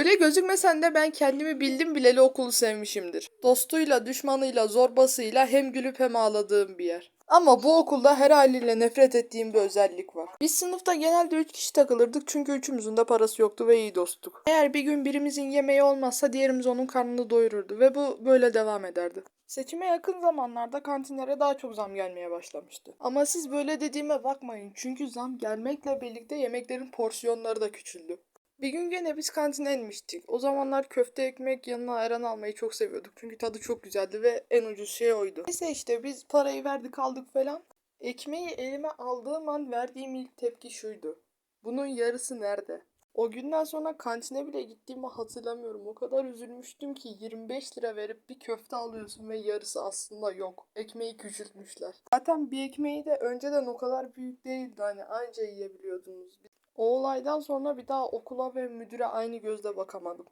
Öyle gözükmesen de ben kendimi bildim bileli okulu sevmişimdir. Dostuyla, düşmanıyla, zorbasıyla hem gülüp hem ağladığım bir yer. Ama bu okulda her haliyle nefret ettiğim bir özellik var. Biz sınıfta genelde 3 kişi takılırdık çünkü üçümüzün de parası yoktu ve iyi dosttuk. Eğer bir gün birimizin yemeği olmazsa diğerimiz onun karnını doyururdu ve bu böyle devam ederdi. Seçime yakın zamanlarda kantinlere daha çok zam gelmeye başlamıştı. Ama siz böyle dediğime bakmayın çünkü zam gelmekle birlikte yemeklerin porsiyonları da küçüldü. Bir gün gene biz kantine inmiştik. O zamanlar köfte ekmek yanına ayran almayı çok seviyorduk. Çünkü tadı çok güzeldi ve en ucuz şey oydu. Neyse işte biz parayı verdik aldık falan. Ekmeği elime aldığım an verdiğim ilk tepki şuydu. Bunun yarısı nerede? O günden sonra kantine bile gittiğimi hatırlamıyorum. O kadar üzülmüştüm ki 25 lira verip bir köfte alıyorsun ve yarısı aslında yok. Ekmeği küçültmüşler. Zaten bir ekmeği de önceden o kadar büyük değildi hani anca yiyebiliyordunuz. O olaydan sonra bir daha okula ve müdüre aynı gözle bakamadım.